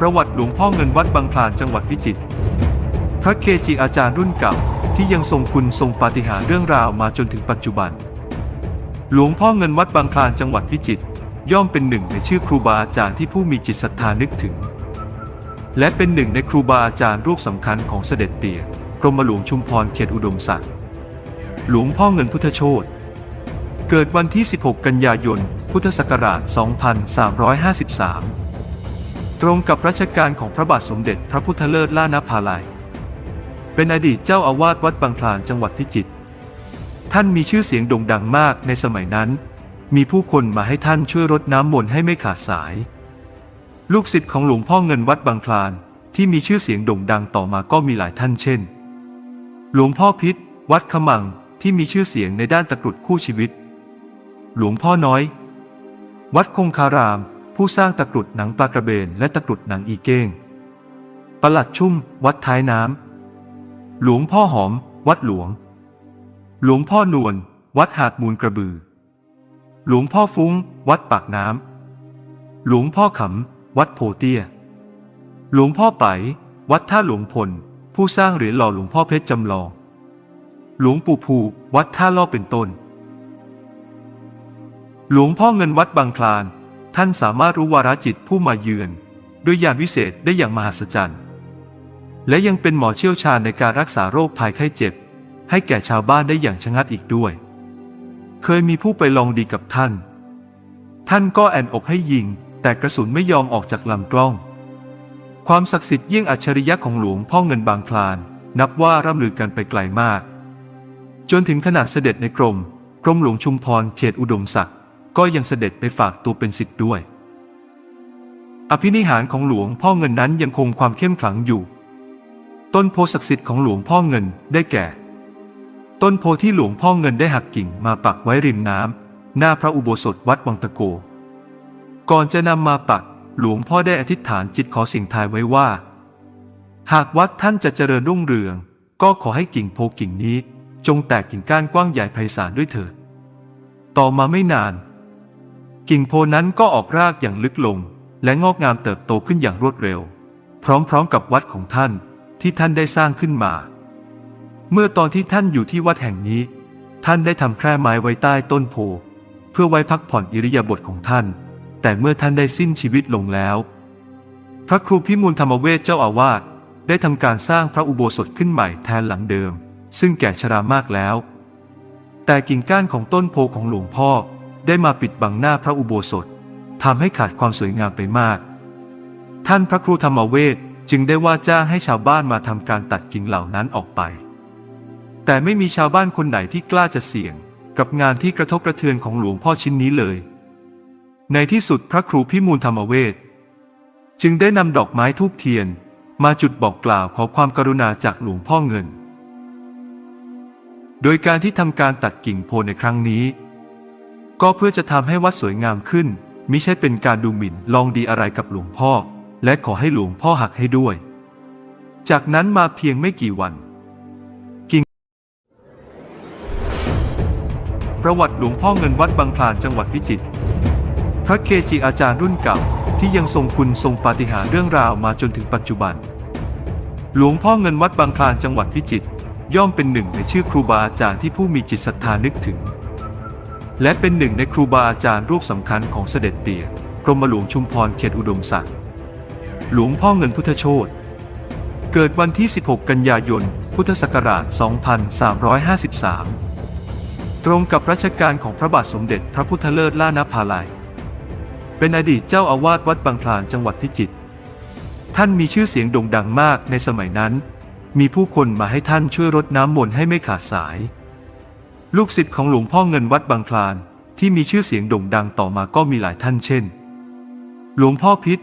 ประวัติหลวงพ่อเงินวัดบางคลานจังหวัดพิจิตร พระเกจิอาจารย์รุ่นเก่าที่ยังทรงคุณทรงปาฏิหาริย์เรื่องราวมาจนถึงปัจจุบัน หลวงพ่อเงินวัดบางคลานจังหวัดพิจิตรย่อมเป็นหนึ่งในชื่อครูบาอาจารย์ที่ผู้มีจิตศรัทธานึกถึง และเป็นหนึ่งในครูบาอาจารย์รูปสำคัญของเสด็จเตี่ยกรมหลวงชุมพรเขตอุดมศักดิ์หลวงพ่อเงินพุทธโชตเกิดวันที่ 16 กันยายน พุทธศักราช 2353 ตรงกับรัชกาลของพระบาทสมเด็จพระพุทธเลิศล่านภาลัย เป็นอดีตเจ้าอาวาสวัดบางคลานจังหวัดพิจิตร ท่านมีชื่อเสียงโด่งดังมากในสมัยนั้น มีผู้คนมาให้ท่านช่วยรดน้ำมนต์ให้ไม่ขาดสาย ลูกศิษย์ของหลวงพ่อเงินวัดบางคลานที่มีชื่อเสียงโด่งดังต่อมาก็มีหลายท่านเช่น หลวงพ่อพิษ วัดขมังที่มีชื่อเสียงในด้านตะกรุดคู่ชีวิต หลวงพ่อน้อย วัดคงคาราม ผู้สร้างตะกรุดหนังปลากระเบนและตะกรุดหนังอีเก้งประหลัดชุ่ม วัดท้ายน้ำ หลวงพ่อหอม วัดหลวง หลวงพ่อนวล วัดหาดมูลกระบือ หลวงพ่อฟุ้ง วัดปากน้ำ หลวงพ่อขำ วัดโพเตียหลวงพ่อไป วัดท่าหลวงพล ผู้สร้างเหรียญหล่อหลวงพ่อเพชรจำลอง หลวงปู่ภู วัดท่าล่อเป็นต้น หลวงพ่อเงินวัดบางคลาน ท่านสามารถรู้วาระจิตผู้มาเยือน ด้วยยานวิเศษได้อย่างมหัศจรรย์ และยังเป็นหมอเชี่ยวชาญในการรักษาโรคภัยไข้เจ็บ ให้แก่ชาวบ้านได้อย่างชะงัดอีกด้วย เคยมีผู้ไปลองดีกับท่าน ท่านก็แอนอกให้ยิง แต่กระสุนไม่ยอมออกจากลำกล้อง ความศักดิ์สิทธิ์ยิ่งอัจฉริยะของหลวงพ่อเงินบางคลาน นับว่าร่ำลือกันไปไกลมาก จนถึงขนาดเสด็จในกรมกรมหลวงชุมพรเขตอุดมศักดิ์ ก็ยังเสด็จไปฝากตัวเป็นศิษย์ด้วย อภินิหารของหลวงพ่อเงินนั้นยังคงความเข้มขลังอยู่ ต้นโพศักดิ์สิทธิ์ของหลวงพ่อเงินได้แก่ ต้นโพที่หลวงพ่อเงินได้หักกิ่งมาปักไว้ริมน้ำหน้าพระอุโบสถวัดวังตะโก ก่อนจะนำมาปักหลวงพ่อได้อธิษฐานจิตขอสิ่งทายไว้ว่า หากวัดท่านจะเจริญรุ่งเรือง ก็ขอให้กิ่งโพกิ่งนี้ จงแตกกิ่งก้านกว้างใหญ่ไพศาลด้วยเถิดต่อมาไม่นาน กิ่งโพนั้นก็ออกรากอย่างลึกลง และงอกงามเติบโตขึ้นอย่างรวดเร็ว พร้อมๆกับวัดของท่านที่ท่านได้สร้างขึ้นมา เมื่อตอนที่ท่านอยู่ที่วัดแห่งนี้ ท่านได้ทำแคร่ไม้ไว้ใต้ต้นโพ เพื่อไว้พักผ่อนอิริยาบถของท่าน แต่เมื่อท่านได้สิ้นชีวิตลงแล้ว พระครูพิมูลธรรมเวชเจ้าอาวาสได้ทำการสร้างพระอุโบสถขึ้นใหม่แทนหลังเดิม ซึ่งแก่ชรามากแล้ว แต่กิ่งก้านของต้นโพของหลวงพ่อ ได้มาปิดบังหน้าพระอุโบสถทำให้ขาดความสวยงามไปมาก ท่านพระครูธรรมเวชจึงได้ว่าจ้างให้ชาวบ้านมาทำการตัดกิ่งเหล่านั้นออกไป แต่ไม่มีชาวบ้านคนไหนที่กล้าจะเสี่ยง กับงานที่กระทบกระเทือนของหลวงพ่อชิ้นนี้เลย ในที่สุดพระครูพิมูลธรรมเวชจึงได้นำดอกไม้ทูบเทียน มาจุดบอกกล่าวขอความกรุณาจากหลวงพ่อเงิน โดยการที่ทำการตัดกิ่งโพในครั้งนี้ ก็เพื่อจะทำให้วัดสวยงามขึ้น มิใช่เป็นการดูหมิ่นลองดีอะไรกับหลวงพ่อ และขอให้หลวงพ่อหักให้ด้วย จากนั้นมาเพียงไม่กี่วัน กิ่ง ประวัติหลวงพ่อเงินวัดบางคลานจังหวัดพิจิตร พระเกจิอาจารย์รุ่นเก่าที่ยังทรงคุณทรงปาฏิหาริย์เรื่องราวมาจนถึงปัจจุบัน หลวงพ่อเงินวัดบางคลานจังหวัดพิจิตรย่อมเป็นหนึ่งในชื่อครูบาอาจารย์ที่ผู้มีจิตศรัทธานึกถึง และเป็นหนึ่งในครูบาอาจารย์รูปสำคัญของเสด็จเตี่ยกรมหลวงชุมพรเขตอุดมศักดิ์หลวงพ่อเงินพุทธโชตเกิดวันที่ 16 กันยายน พุทธศักราช 2353 ตรงกับรัชกาลของพระบาทสมเด็จพระพุทธเลิศล่านภาลัย เป็นอดีตเจ้าอาวาสวัดบางคลานจังหวัดพิจิตร ท่านมีชื่อเสียงโด่งดังมากในสมัยนั้น มีผู้คนมาให้ท่านช่วยรดน้ำมนต์ให้ไม่ขาดสาย ลูกศิษย์ของหลวงพ่อเงินวัดบางคลานที่มีชื่อเสียงโด่งดังต่อมาก็มีหลายท่านเช่น หลวงพ่อพิษ